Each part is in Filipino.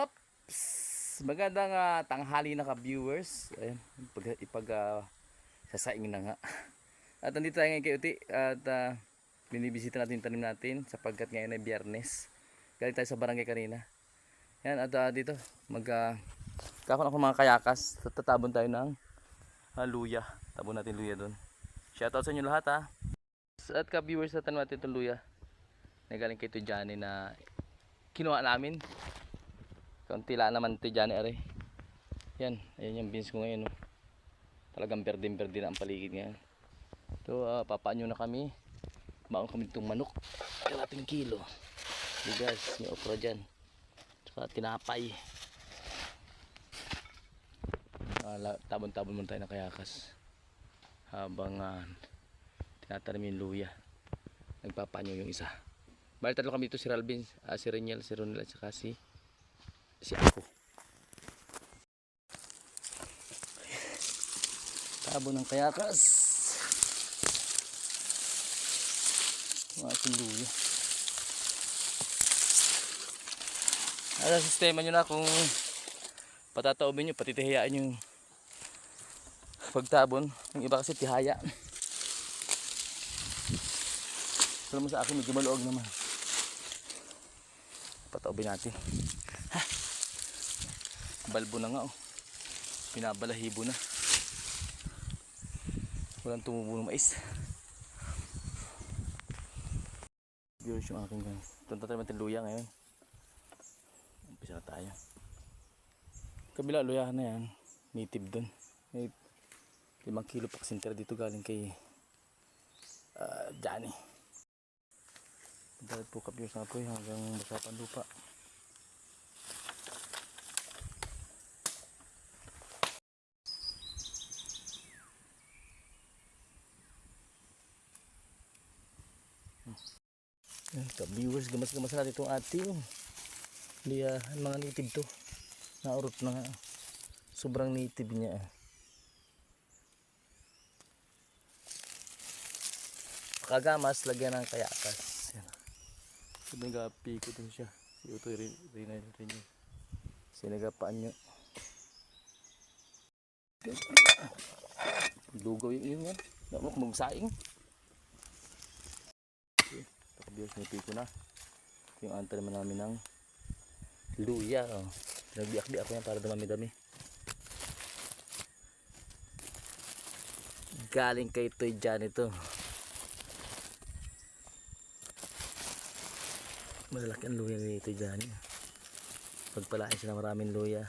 Ops! Magandang ah, tanghali na ka-viewers. Ayan, ipag, ipag ah, sasaing na nga. At nandito tayo ngayon kay Uti at uh, binibisita natin yung tanim natin sapagkat ngayon ay biyernes. Galing tayo sa barangay kanina. Yan, at ah, dito, mag uh, kakon ako mga kayakas. Tatabon tayo ng ah, luya. Tabon natin luya doon. Shoutout sa inyo lahat ha. At ka-viewers tanim natin itong luya. Nagaling kay Johnny na kinuha namin. Kaunti lang naman ito dyan, are. Yan, ayan yung beans ko ngayon. Oh. Talagang berdin-berdin ang paligid ngayon. Ito, uh, papaanyo na kami. Baon kami itong manok. Kalating kilo. Bigas, may okra dyan. Tsaka tinapay. Uh, tabon-tabon muna tayo ng kayakas. Habang uh, tinatanim yung luya. Nagpapaanyo yung isa. Bali tatlo kami dito si Ralvin, uh, si Reniel, si Ronel at saka si si ako. Tabo ng kayakas. Ating luya. Ang sistema nyo na kung patataobin nyo, pati tihayaan yung pagtabon. Yung iba kasi tihaya. Pero mo sa akin medyo maluog naman. Pataobin natin balbo na nga oh. Pinabalahibo na. Walang tumubo ng mais. Viewers yung aking guys. Tunta tayo natin luya ngayon. Umpisa na tayo. Kabila luya na yan. Native dun. May 5 kilo paksinter dito galing kay uh, Johnny. Dahil po ka-viewers na po hanggang masapan lupa. Ka-viewers gamas-gamas natin itong ating liya mga native to. Naurot na nga. Sobrang native niya. Kagamas lagyan ng kayakas yan sinagapi ko din siya. Si Utoy rin rin rin yun sinagapaan nyo lugaw yung yun yan namok magsaing Kabiyos may piko na. Yung anta naman namin ng luya. Oh. Nagbiak-biak ko yan para dumami-dami. Galing kay Toy Jan ito. Malalaki ang luya ni Toy Jan. Pagpalain siya ng maraming luya.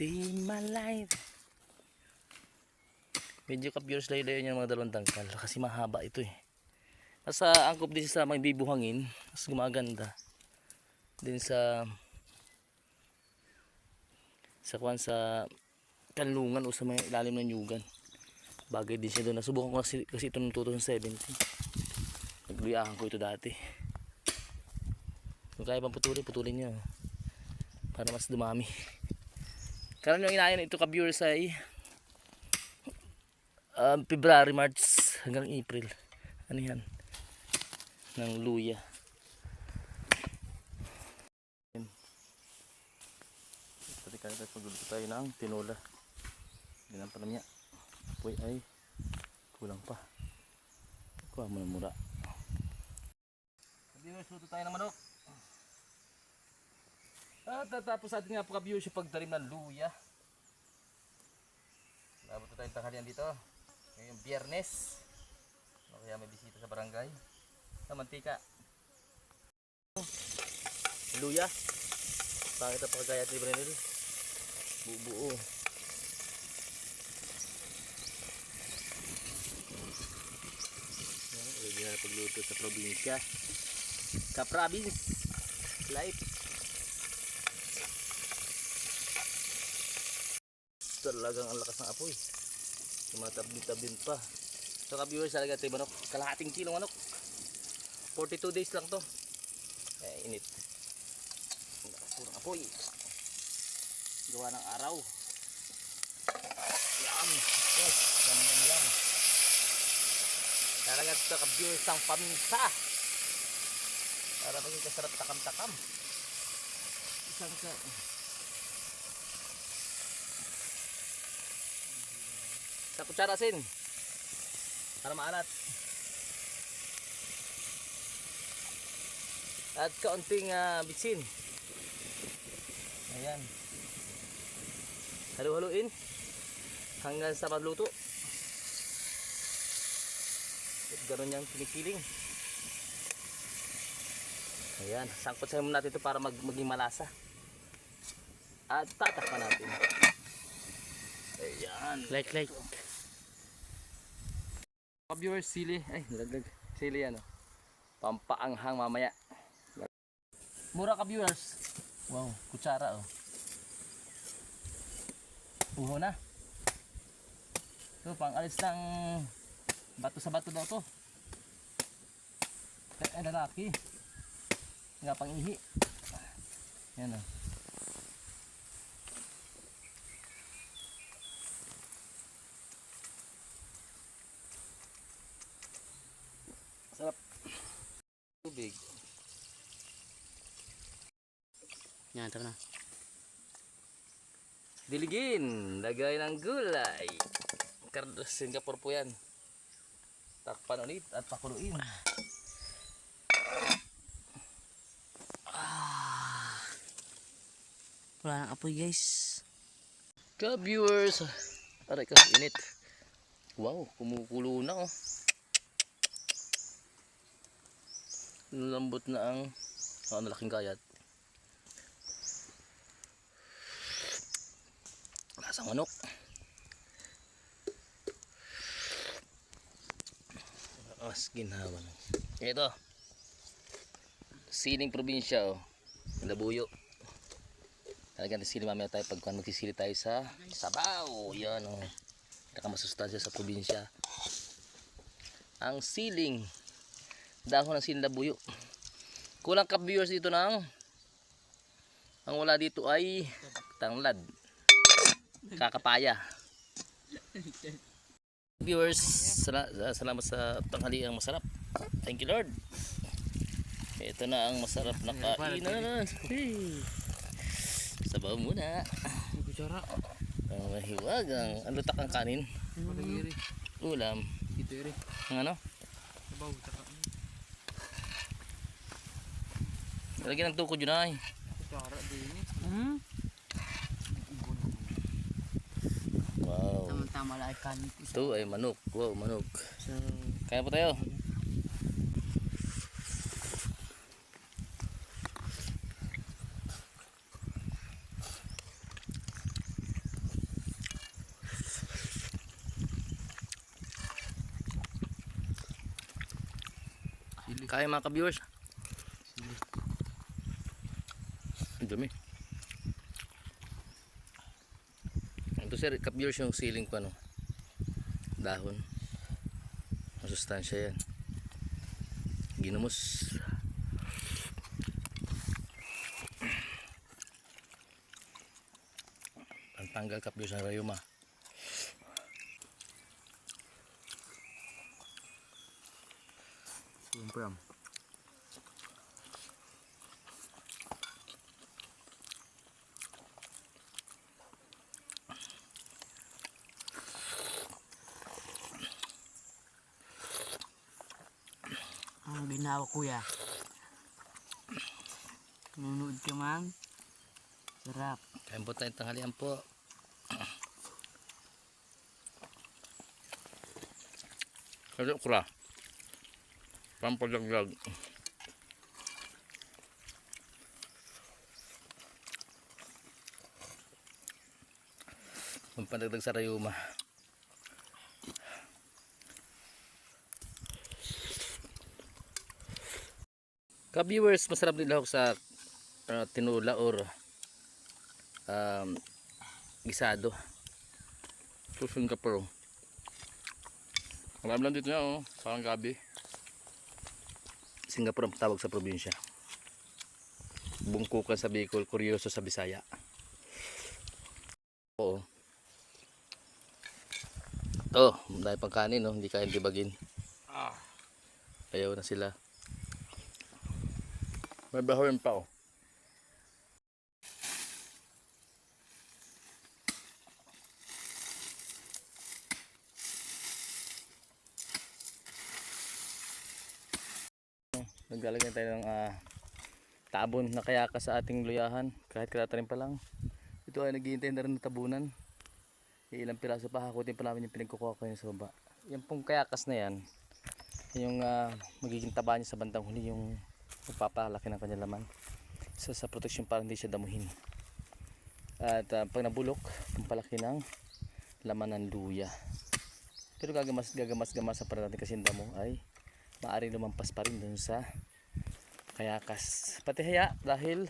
See my light. Medyo ka-viewers layo-layo niya mga dalawang tangkal kasi mahaba ito eh. Nasa angkop din sa may bibuhangin, mas gumaganda. Din sa sa kuan sa kanlungan o sa may ilalim ng nyugan. Bagay din siya doon. Nasubukan ko kasi, kasi ito noong 2017. Nagluyahan ko ito dati. Kung kaya pang putulin, putulin niya. Para mas dumami. Karon yung inayan ito ka-viewers ay um, February, March hanggang April. Ano yan? Ng luya. Pati kaya tayo pagluluto tayo ng tinola. Ganun pala niya. Apoy ay kulang pa. Kuha mo na mura. Viewers, luto tayo ng manok. At tatapos natin nga po ka-viewers yung pagtarim ng luya. Labot na tayong tanghalian dito. Ngayong biyernes. Ano kaya may bisita sa barangay. Sa mantika. Luya. Pangit ang pagkagaya ni Brenel. Bubuo. Yan, Ready na pagluto sa probinsya. Sa province. Life. Talagang ang lakas ng apoy tumatabin-tabin pa so viewers talaga ito manok kalahating kilong manok 42 days lang to. Eh, init. Ang lakas po ng apoy. Gawa ng araw. Yan. Yes, ganyan lang. Talaga ito ka-viewers ang paminsa. Para maging kasarap takam-takam. Isang sa... Sa kutsara sin. Para maalat. At kaunting uh, bitsin. Ayan. Halu-haluin hanggang sa magluto. At ganun yung pinipiling. Ayan, sangkot sa natin ito para mag maging malasa. At tatakpan natin. Ayan. Like, like. Viewers, sili. Ay, nalaglag. Sili ano. Pampaanghang mamaya. Mura ka viewers. Wow, kutsara oh. Uho na. Ito, pang alis ng bato sa bato daw to. Eh, lalaki. Nga pang ihi. Yan oh. Sarap. Tubig. Yan, tara na. Diligin, lagay ng gulay. Singapore po yan. Takpan ulit at pakuluin. Wala nang apoy guys. Ka viewers. Aray ka, init. Wow, kumukulo na oh. Lambot na ang oh, malaking kayat. Lasang manok. As ginhawa lang. Ito. Sining probinsya oh. Labuyo. Talagang sili mamaya tayo pag magsisili tayo sa Sabaw. Yan oh. Nakamasustansya sa probinsya. Ang siling dahon ng siling labuyo. Kulang ka viewers dito ng ang wala dito ay tanglad. Kakapaya. Viewers, sala- salamat sa tanghaliang masarap. Thank you Lord. Ito na ang masarap na kainan. Hey. Sabaw muna. Ang mahiwagang. Ang lutak ang kanin. Ulam. Ang ano? Sabaw, tsaka. Lagyan ng tukod yun ay. Hmm? Tama-tama lang ikan. Ito ay manok. Wow, manok. So, Kaya po tayo. Kaya mga ka-viewers. Ang dumi. Ito sir, ka-viewers yung ceiling ko ano. Dahon. Masustansya yan. Ginamos. Pantanggal ka-viewers ng rayuma. siyempre am. Ginawa kuya. Nunod ka man. Sarap. Kain po tayong tanghalian po. Kasi ukra. Pampalaglag. Pampadagdag sa rayuma. Ka-viewers, masarap din lahok sa uh, tinula or um, gisado. Susun ka pero. Marami lang dito niya oh, parang gabi. Singapore ang tawag sa probinsya. Bungkukan sa Bicol, kuryoso sa Bisaya. Oo. Oh, dahil pang kanin, no? hindi kaya dibagin. Ah. Ayaw na sila. May bahoy pa, oh. Naglalagyan tayo ng ah, tabon na kayaka sa ating luyahan. Kahit karata rin pa lang. Ito ay naghihintay na rin ng tabunan. Ilang piraso pa hakutin pa namin yung pinagkukuha ko yun sa baba. Yan pong kayakas na yan. Yung ah, magiging taba niya sa bandang huli yung magpapalaki ng kanyang laman. Isa sa protection para hindi siya damuhin. At ah, pag nabulok, pampalaki ng laman ng luya. Pero gagamas gagamas gamasa para natin kasi damo ay maaari lumampas pa rin dun sa kayakas. Pati haya dahil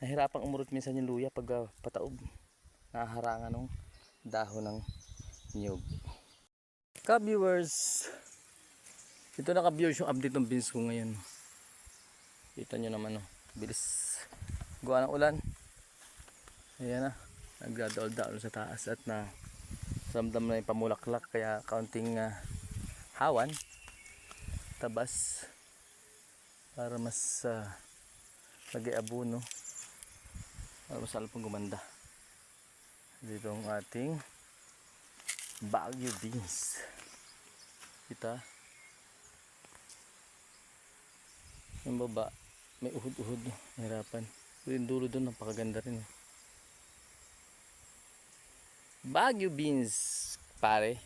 nahirapang umurot minsan yung luya pag ah, pataob. Nahaharangan ng dahon ng niyog. Ka-viewers, ito na ka-viewers yung update ng beans ko ngayon. Kita nyo naman, oh. bilis. Gawa ng ulan. Ayan na, nagdadaol-daol sa taas at na ramdam na yung pamulaklak kaya kaunting ah, hawan tabas para mas uh, lagi abono para mas alpang gumanda dito ang ating Baguio beans kita yung baba may uhod-uhod nahirapan yung dulo doon napakaganda rin eh. Baguio beans pare